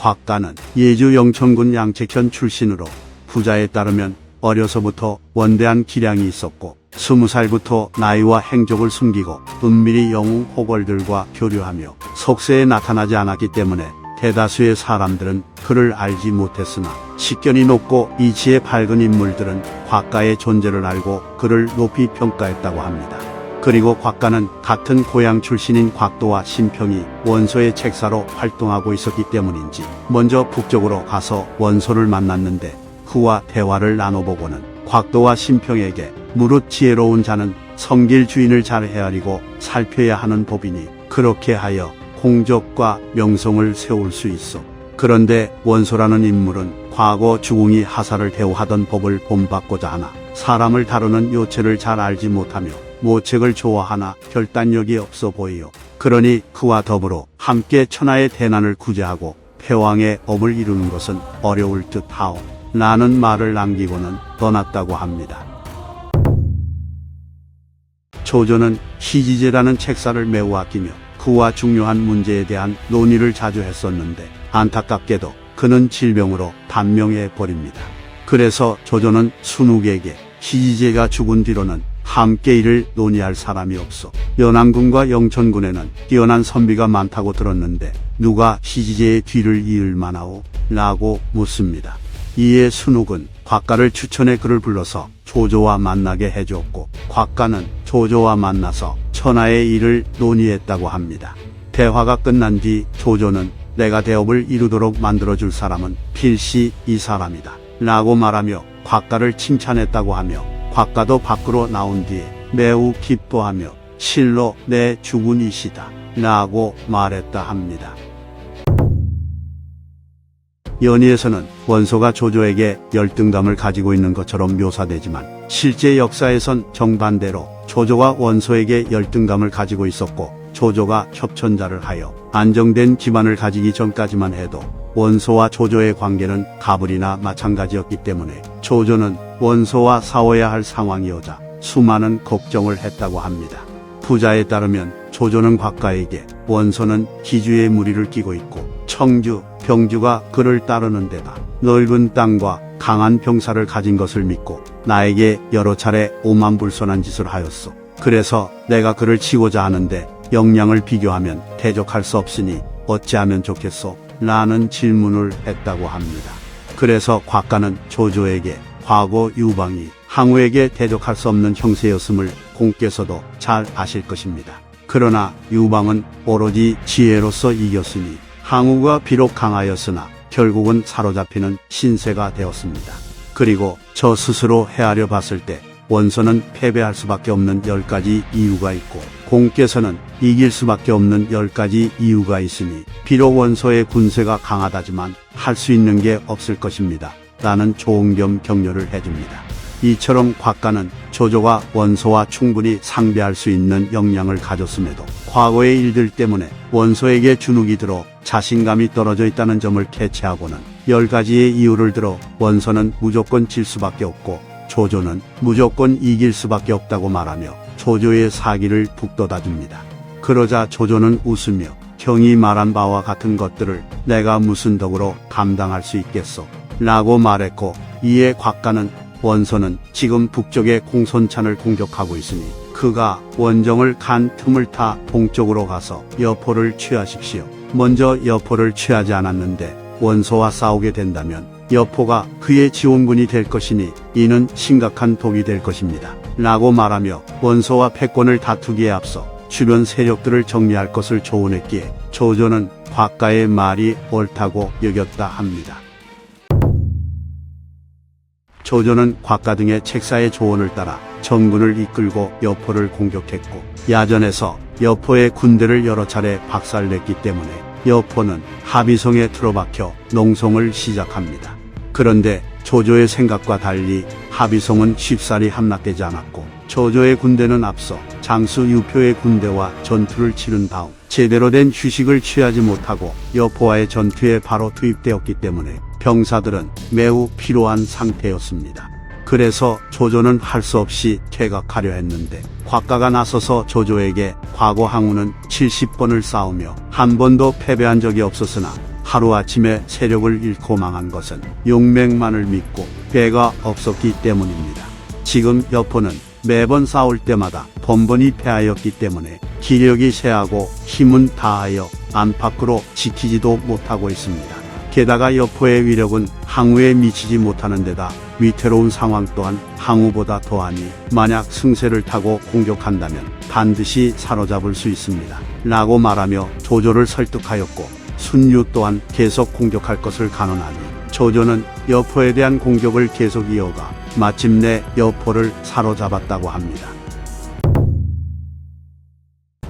곽가는 예주 영천군 양책현 출신으로 부자에 따르면 어려서부터 원대한 기량이 있었고 스무 살부터 나이와 행적을 숨기고 은밀히 영웅 호걸들과 교류하며 속세에 나타나지 않았기 때문에 대다수의 사람들은 그를 알지 못했으나 식견이 높고 이치에 밝은 인물들은 곽가의 존재를 알고 그를 높이 평가했다고 합니다. 그리고 곽가는 같은 고향 출신인 곽도와 신평이 원소의 책사로 활동하고 있었기 때문인지 먼저 북쪽으로 가서 원소를 만났는데 그와 대화를 나눠보고는 곽도와 신평에게 무릇 지혜로운 자는 성길 주인을 잘 헤아리고 살펴야 하는 법이니 그렇게 하여 공적과 명성을 세울 수 있어. 그런데 원소라는 인물은 과거 주궁이 하사를 대우하던 법을 본받고자 하나 사람을 다루는 요체를 잘 알지 못하며 모책을 좋아하나 결단력이 없어 보이요. 그러니 그와 더불어 함께 천하의 대난을 구제하고 패왕의 업을 이루는 것은 어려울 듯하오. 라는 말을 남기고는 떠났다고 합니다. 조조는 희지제라는 책사를 매우 아끼며 그와 중요한 문제에 대한 논의를 자주 했었는데 안타깝게도 그는 질병으로 단명해 버립니다. 그래서 조조는 순욱에게 희지제가 죽은 뒤로는 함께 일을 논의할 사람이 없어 연안군과 영천군에는 뛰어난 선비가 많다고 들었는데 누가 희지제의 뒤를 이을 만하오? 라고 묻습니다. 이에 순욱은 곽가를 추천해 그를 불러서 조조와 만나게 해주었고 곽가는 조조와 만나서 천하의 일을 논의했다고 합니다. 대화가 끝난 뒤 조조는 내가 대업을 이루도록 만들어줄 사람은 필시 이 사람이다. 라고 말하며 곽가를 칭찬했다고 하며 곽가도 밖으로 나온 뒤에 매우 기뻐하며 실로 내 죽은 이시다. 라고 말했다 합니다. 연희에서는 원소가 조조에게 열등감을 가지고 있는 것처럼 묘사되지만 실제 역사에선 정반대로 조조가 원소에게 열등감을 가지고 있었고 조조가 협천자를 하여 안정된 기반을 가지기 전까지만 해도 원소와 조조의 관계는 가불이나 마찬가지였기 때문에 조조는 원소와 싸워야 할 상황이 오자 수많은 걱정을 했다고 합니다. 부자에 따르면 조조는 곽가에게 원소는 기주의 무리를 끼고 있고 청주, 병주가 그를 따르는 데다 넓은 땅과 강한 병사를 가진 것을 믿고 나에게 여러 차례 오만불손한 짓을 하였소. 그래서 내가 그를 치고자 하는데 역량을 비교하면 대적할 수 없으니 어찌하면 좋겠소? 라는 질문을 했다고 합니다. 그래서 곽가는 조조에게 과거 유방이 항우에게 대적할 수 없는 형세였음을 공께서도 잘 아실 것입니다. 그러나 유방은 오로지 지혜로서 이겼으니 항우가 비록 강하였으나 결국은 사로잡히는 신세가 되었습니다. 그리고 저 스스로 헤아려 봤을 때 원소는 패배할 수밖에 없는 열 가지 이유가 있고 공께서는 이길 수밖에 없는 열 가지 이유가 있으니 비록 원소의 군세가 강하다지만 할 수 있는 게 없을 것입니다. 라는 조언 겸 격려를 해줍니다. 이처럼 곽가는 조조가 원소와 충분히 상대할 수 있는 역량을 가졌음에도 과거의 일들 때문에 원소에게 주눅이 들어 자신감이 떨어져 있다는 점을 캐치하고는 열 가지의 이유를 들어 원소는 무조건 질 수밖에 없고 조조는 무조건 이길 수밖에 없다고 말하며 조조의 사기를 북돋아 줍니다. 그러자 조조는 웃으며 형이 말한 바와 같은 것들을 내가 무슨 덕으로 감당할 수 있겠소? 라고 말했고 이에 곽가는 원소는 지금 북쪽의 공손찬을 공격하고 있으니 그가 원정을 간 틈을 타 동쪽으로 가서 여포를 취하십시오. 먼저 여포를 취하지 않았는데 원소와 싸우게 된다면 여포가 그의 지원군이 될 것이니 이는 심각한 독이 될 것입니다. 라고 말하며 원소와 패권을 다투기에 앞서 주변 세력들을 정리할 것을 조언했기에 조조는 곽가의 말이 옳다고 여겼다 합니다. 조조는 곽가 등의 책사의 조언을 따라 정군을 이끌고 여포를 공격했고 야전에서 여포의 군대를 여러 차례 박살냈기 때문에 여포는 하비성에 틀어박혀 농성을 시작합니다. 그런데 조조의 생각과 달리 하비성은 쉽사리 함락되지 않았고 조조의 군대는 앞서 장수 유표의 군대와 전투를 치른 다음 제대로 된 휴식을 취하지 못하고 여포와의 전투에 바로 투입되었기 때문에 병사들은 매우 피로한 상태였습니다. 그래서 조조는 할 수 없이 퇴각하려 했는데 곽가가 나서서 조조에게 과거 항우는 70번을 싸우며 한 번도 패배한 적이 없었으나 하루아침에 세력을 잃고 망한 것은 용맹만을 믿고 배가 없었기 때문입니다. 지금 여포는 매번 싸울 때마다 번번이 패하였기 때문에 기력이 쇠하고 힘은 다하여 안팎으로 지키지도 못하고 있습니다. 게다가 여포의 위력은 항우에 미치지 못하는 데다 위태로운 상황 또한 항우보다 더하니 만약 승세를 타고 공격한다면 반드시 사로잡을 수 있습니다. 라고 말하며 조조를 설득하였고 순유 또한 계속 공격할 것을 간언하니 조조는 여포에 대한 공격을 계속 이어가 마침내 여포를 사로잡았다고 합니다.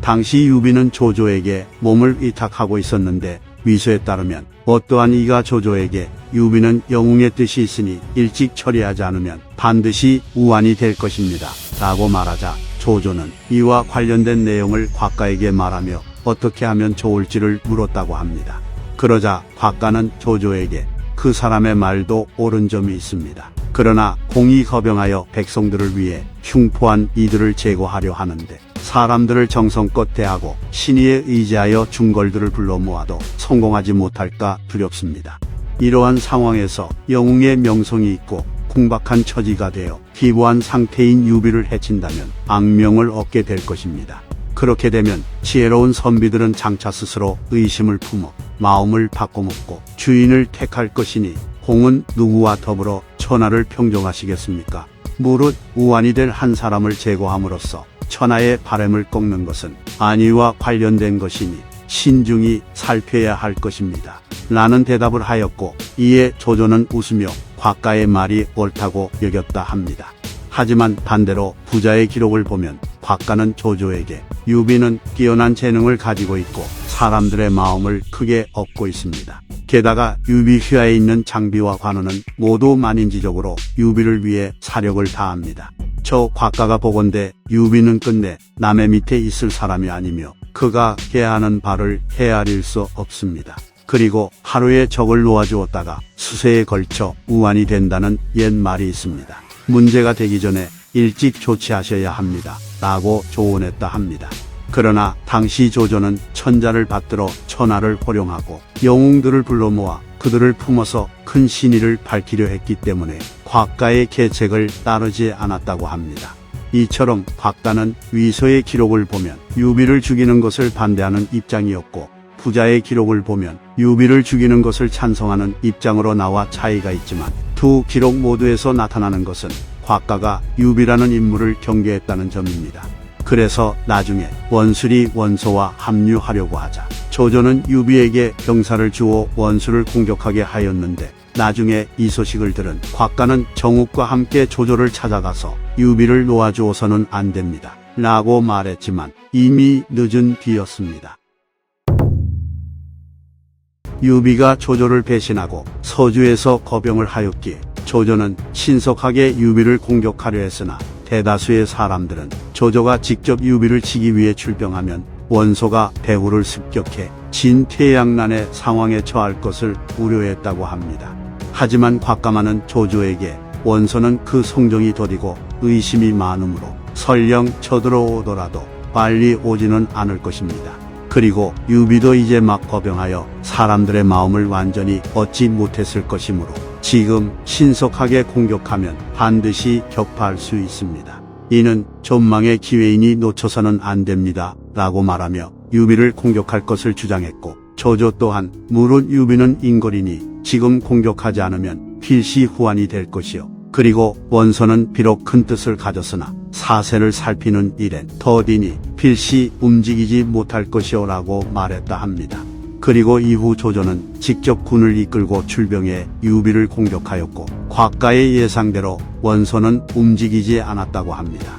당시 유비는 조조에게 몸을 위탁하고 있었는데 위서에 따르면 어떠한 이가 조조에게 유비는 영웅의 뜻이 있으니 일찍 처리하지 않으면 반드시 우환이 될 것입니다. 라고 말하자 조조는 이와 관련된 내용을 곽가에게 말하며 어떻게 하면 좋을지를 물었다고 합니다. 그러자 곽가는 조조에게 그 사람의 말도 옳은 점이 있습니다. 그러나 공이 거병하여 백성들을 위해 흉포한 이들을 제거하려 하는데 사람들을 정성껏 대하고 신의에 의지하여 중걸들을 불러 모아도 성공하지 못할까 두렵습니다. 이러한 상황에서 영웅의 명성이 있고 궁박한 처지가 되어 기부한 상태인 유비를 해친다면 악명을 얻게 될 것입니다. 그렇게 되면 지혜로운 선비들은 장차 스스로 의심을 품어 마음을 바꿔먹고 주인을 택할 것이니 공은 누구와 더불어 천하를 평정하시겠습니까? 무릇 우환이 될 한 사람을 제거함으로써 천하의 바램을 꺾는 것은 안위와 관련된 것이니 신중히 살펴야 할 것입니다. 라는 대답을 하였고 이에 조조는 웃으며 곽가의 말이 옳다고 여겼다 합니다. 하지만 반대로 부자의 기록을 보면 곽가는 조조에게 유비는 뛰어난 재능을 가지고 있고 사람들의 마음을 크게 얻고 있습니다. 게다가 유비 휘하에 있는 장비와 관우는 모두 만인지적으로 유비를 위해 사력을 다합니다. 저 곽가가 보건대 유비는 끝내 남의 밑에 있을 사람이 아니며 그가 해야 하는 바를 헤아릴 수 없습니다. 그리고 하루에 적을 놓아주었다가 수세에 걸쳐 우환이 된다는 옛 말이 있습니다. 문제가 되기 전에 일찍 조치하셔야 합니다. 라고 조언했다 합니다. 그러나 당시 조조는 천자를 받들어 천하를 활용하고 영웅들을 불러 모아 그들을 품어서 큰 신의를 밝히려 했기 때문에 곽가의 계책을 따르지 않았다고 합니다. 이처럼 곽가는 위서의 기록을 보면 유비를 죽이는 것을 반대하는 입장이었고 부자의 기록을 보면 유비를 죽이는 것을 찬성하는 입장으로 나와 차이가 있지만 두 기록 모두에서 나타나는 것은 곽가가 유비라는 인물을 경계했다는 점입니다. 그래서 나중에 원술이 원소와 합류하려고 하자 조조는 유비에게 병사를 주어 원수를 공격하게 하였는데 나중에 이 소식을 들은 곽가는 정욱과 함께 조조를 찾아가서 유비를 놓아주어서는 안 됩니다. 라고 말했지만 이미 늦은 뒤였습니다. 유비가 조조를 배신하고 서주에서 거병을 하였기에 조조는 신속하게 유비를 공격하려 했으나 대다수의 사람들은 조조가 직접 유비를 치기 위해 출병하면 원소가 대우를 습격해 진퇴양난의 상황에 처할 것을 우려했다고 합니다. 하지만 곽가마는 조조에게 원소는 그 성정이 더디고 의심이 많으므로 설령 쳐들어오더라도 빨리 오지는 않을 것입니다. 그리고 유비도 이제 막 거병하여 사람들의 마음을 완전히 얻지 못했을 것이므로 지금 신속하게 공격하면 반드시 격파할 수 있습니다. 이는 전망의 기회이니 놓쳐서는 안 됩니다. 라고 말하며 유비를 공격할 것을 주장했고 조조 또한 무릇 유비는 인걸이니 지금 공격하지 않으면 필시 후환이 될 것이요. 그리고 원소는 비록 큰 뜻을 가졌으나 사세를 살피는 일엔 더디니 필시 움직이지 못할 것이오라고 말했다 합니다. 그리고 이후 조조는 직접 군을 이끌고 출병해 유비를 공격하였고 곽가의 예상대로 원소는 움직이지 않았다고 합니다.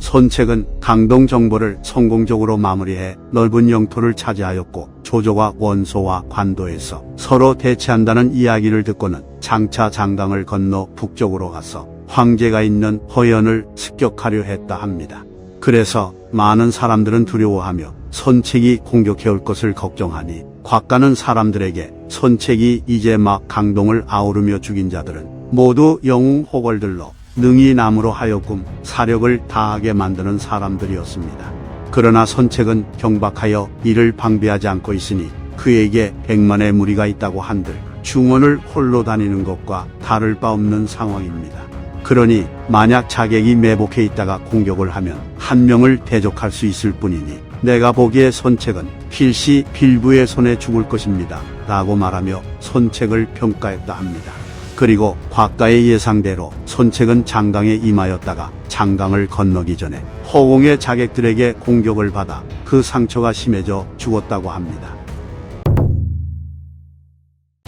손책은 강동 정보를 성공적으로 마무리해 넓은 영토를 차지하였고 조조가 원소와 관도에서 서로 대치한다는 이야기를 듣고는 장차 장강을 건너 북쪽으로 가서 황제가 있는 허연을 습격하려 했다 합니다. 그래서 많은 사람들은 두려워하며 손책이 공격해올 것을 걱정하니 곽가는 사람들에게 손책이 이제 막 강동을 아우르며 죽인 자들은 모두 영웅 호걸들로 능히 남으로 하여금 사력을 다하게 만드는 사람들이었습니다. 그러나 선책은 경박하여 이를 방비하지 않고 있으니 그에게 백만의 무리가 있다고 한들 중원을 홀로 다니는 것과 다를 바 없는 상황입니다. 그러니 만약 자객이 매복해 있다가 공격을 하면 한 명을 대적할 수 있을 뿐이니 내가 보기에 선책은 필시 필부의 손에 죽을 것입니다. 라고 말하며 선책을 평가했다 합니다. 그리고 곽가의 예상대로 손책은 장강에 임하였다가 장강을 건너기 전에 허공의 자객들에게 공격을 받아 그 상처가 심해져 죽었다고 합니다.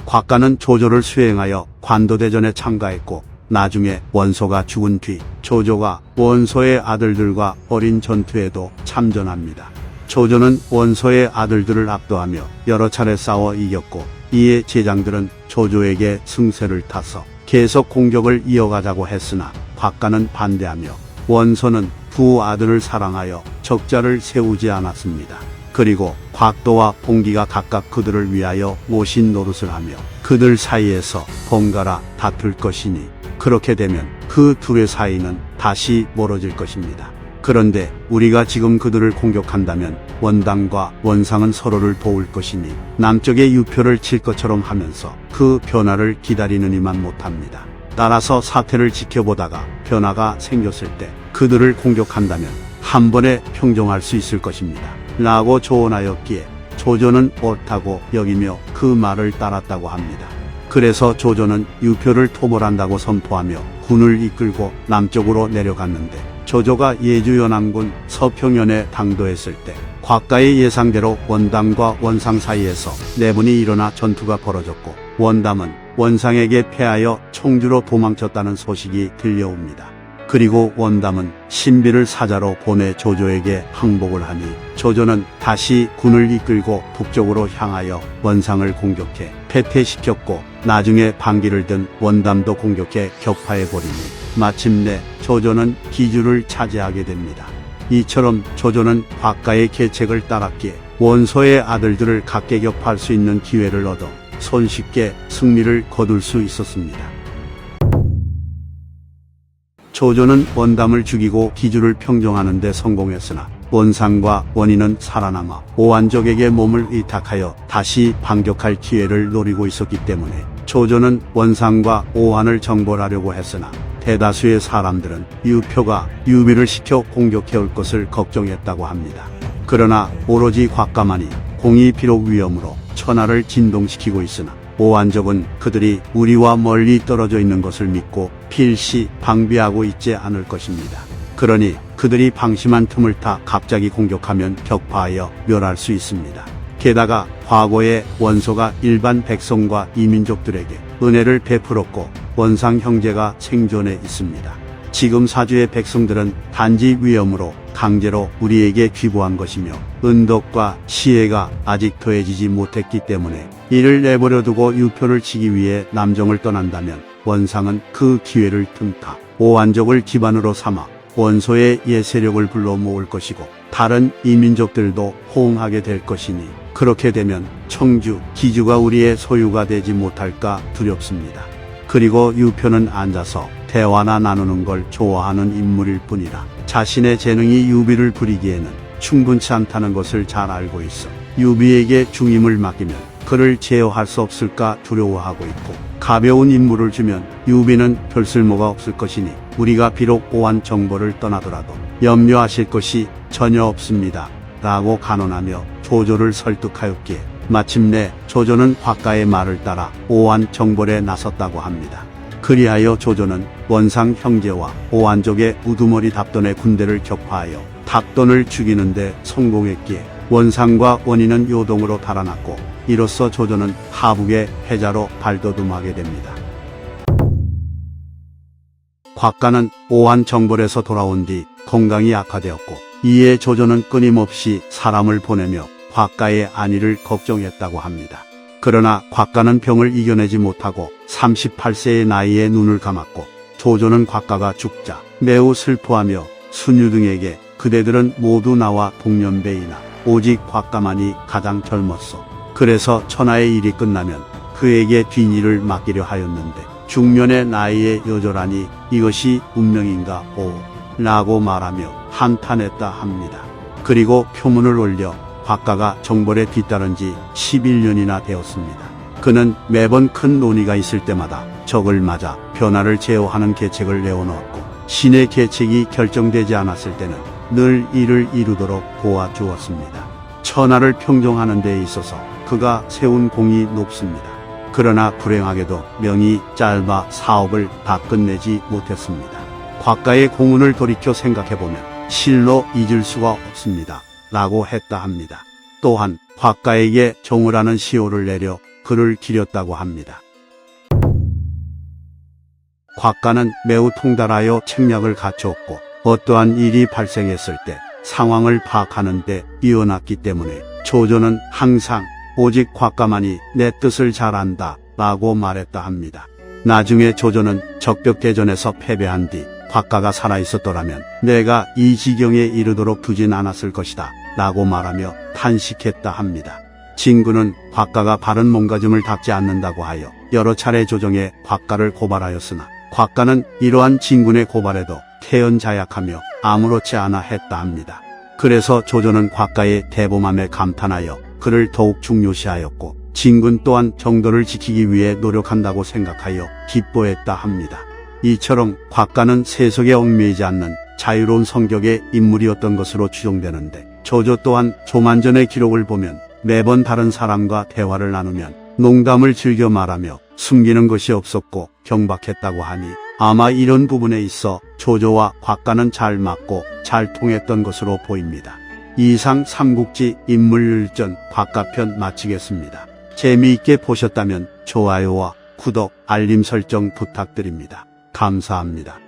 곽가는 조조를 수행하여 관도대전에 참가했고 나중에 원소가 죽은 뒤 조조가 원소의 아들들과 어린 전투에도 참전합니다. 조조는 원소의 아들들을 압도하며 여러 차례 싸워 이겼고 이에 제장들은 조조에게 승세를 타서 계속 공격을 이어가자고 했으나 곽가는 반대하며 원소는 두 아들을 사랑하여 적자를 세우지 않았습니다. 그리고 곽도와 봉기가 각각 그들을 위하여 모신 노릇을 하며 그들 사이에서 번갈아 다툴 것이니 그렇게 되면 그 둘의 사이는 다시 멀어질 것입니다. 그런데 우리가 지금 그들을 공격한다면 원당과 원상은 서로를 도울 것이니 남쪽의 유표를 칠 것처럼 하면서 그 변화를 기다리느니만 못합니다. 따라서 사태를 지켜보다가 변화가 생겼을 때 그들을 공격한다면 한 번에 평정할 수 있을 것입니다. 라고 조언하였기에 조조는 옳다고 여기며 그 말을 따랐다고 합니다. 그래서 조조는 유표를 토벌한다고 선포하며 군을 이끌고 남쪽으로 내려갔는데 조조가 예주 연안군 서평연에 당도했을 때 곽가의 예상대로 원담과 원상 사이에서 내분이 일어나 전투가 벌어졌고 원담은 원상에게 패하여 청주로 도망쳤다는 소식이 들려옵니다. 그리고 원담은 신비를 사자로 보내 조조에게 항복을 하니 조조는 다시 군을 이끌고 북쪽으로 향하여 원상을 공격해 패퇴시켰고 나중에 반기를 든 원담도 공격해 격파해 버리니 마침내 조조는 기주를 차지하게 됩니다. 이처럼 조조는 곽가의 계책을 따랐기에 원소의 아들들을 각계격파할 수 있는 기회를 얻어 손쉽게 승리를 거둘 수 있었습니다. 조조는 원담을 죽이고 기주를 평정하는 데 성공했으나 원상과 원인은 살아남아 오한족에게 몸을 의탁하여 다시 반격할 기회를 노리고 있었기 때문에 조조는 원상과 오한을 정벌하려고 했으나 대다수의 사람들은 유표가 유비를 시켜 공격해 올 것을 걱정했다고 합니다. 그러나 오로지 곽가만이 공이 비록 위험으로 천하를 진동시키고 있으나 오한족은 그들이 우리와 멀리 떨어져 있는 것을 믿고 필시 방비하고 있지 않을 것입니다. 그러니 그들이 방심한 틈을 타 갑자기 공격하면 격파하여 멸할 수 있습니다. 게다가 과거에 원소가 일반 백성과 이민족들에게 은혜를 베풀었고 원상 형제가 생존해 있습니다. 지금 사주의 백성들은 단지 위험으로 강제로 우리에게 귀부한 것이며 은덕과 시혜가 아직 더해지지 못했기 때문에 이를 내버려 두고 유표를 치기 위해 남정을 떠난다면 원상은 그 기회를 틈타 오한족을 기반으로 삼아 원소의 옛 세력을 불러 모을 것이고 다른 이민족들도 호응하게 될 것이니 그렇게 되면 청주, 기주가 우리의 소유가 되지 못할까 두렵습니다. 그리고 유표는 앉아서 대화나 나누는 걸 좋아하는 인물일 뿐이라 자신의 재능이 유비를 부리기에는 충분치 않다는 것을 잘 알고 있어 유비에게 중임을 맡기면 그를 제어할 수 없을까 두려워하고 있고 가벼운 임무를 주면 유비는 별 쓸모가 없을 것이니 우리가 비록 오한 정보를 떠나더라도 염려하실 것이 전혀 없습니다. 라고 간언하며 조조를 설득하였기에 마침내 조조는 곽가의 말을 따라 오한 정벌에 나섰다고 합니다. 그리하여 조조는 원상 형제와 오한족의 우두머리 답돈의 군대를 격파하여 답돈을 죽이는데 성공했기에 원상과 원인은 요동으로 달아났고 이로써 조조는 하북의 패자로 발돋움하게 됩니다. 곽가는 오한 정벌에서 돌아온 뒤 건강이 악화되었고 이에 조조는 끊임없이 사람을 보내며 곽가의 안위를 걱정했다고 합니다. 그러나 곽가는 병을 이겨내지 못하고 38세의 나이에 눈을 감았고 조조는 곽가가 죽자 매우 슬퍼하며 순유 등에게 그대들은 모두 나와 동년배이나 오직 곽가만이 가장 젊었어. 그래서 천하의 일이 끝나면 그에게 뒷일을 맡기려 하였는데 중년의 나이에 여절하니 이것이 운명인가 오 라고 말하며 한탄했다 합니다. 그리고 표문을 올려 곽가가 정벌에 뒤따른 지 11년이나 되었습니다. 그는 매번 큰 논의가 있을 때마다 적을 맞아 변화를 제어하는 계책을 내어놓았고 신의 계책이 결정되지 않았을 때는 늘 이를 이루도록 도와주었습니다. 천하를 평정하는 데 있어서 그가 세운 공이 높습니다. 그러나 불행하게도 명이 짧아 사업을 다 끝내지 못했습니다. 곽가의 공운을 돌이켜 생각해보면 실로 잊을 수가 없습니다. 라고 했다 합니다. 또한 곽가에게 정우라는 시호를 내려 그를 기렸다고 합니다. 곽가는 매우 통달하여 책략을 갖추었고 어떠한 일이 발생했을 때 상황을 파악하는 데 뛰어났기 때문에 조조는 항상 오직 곽가만이 내 뜻을 잘 안다 라고 말했다 합니다. 나중에 조조는 적벽대전에서 패배한 뒤 곽가가 살아있었더라면 내가 이 지경에 이르도록 두진 않았을 것이다 라고 말하며 탄식했다 합니다. 진구는 곽가가 바른 몸가짐을 닦지 않는다고 하여 여러 차례 조정에 곽가를 고발하였으나 곽가는 이러한 진군의 고발에도 태연자약하며 아무렇지 않아 했다 합니다. 그래서 조조는 곽가의 대범함에 감탄하여 그를 더욱 중요시하였고 진군 또한 정도를 지키기 위해 노력한다고 생각하여 기뻐했다 합니다. 이처럼 곽가는 세속에 얽매이지 않는 자유로운 성격의 인물이었던 것으로 추정되는데 조조 또한 조만전의 기록을 보면 매번 다른 사람과 대화를 나누면 농담을 즐겨 말하며 숨기는 것이 없었고 경박했다고 하니 아마 이런 부분에 있어 조조와 곽가는 잘 맞고 잘 통했던 것으로 보입니다. 이상 삼국지 인물율전 곽가편 마치겠습니다. 재미있게 보셨다면 좋아요와 구독, 알림 설정 부탁드립니다. 감사합니다.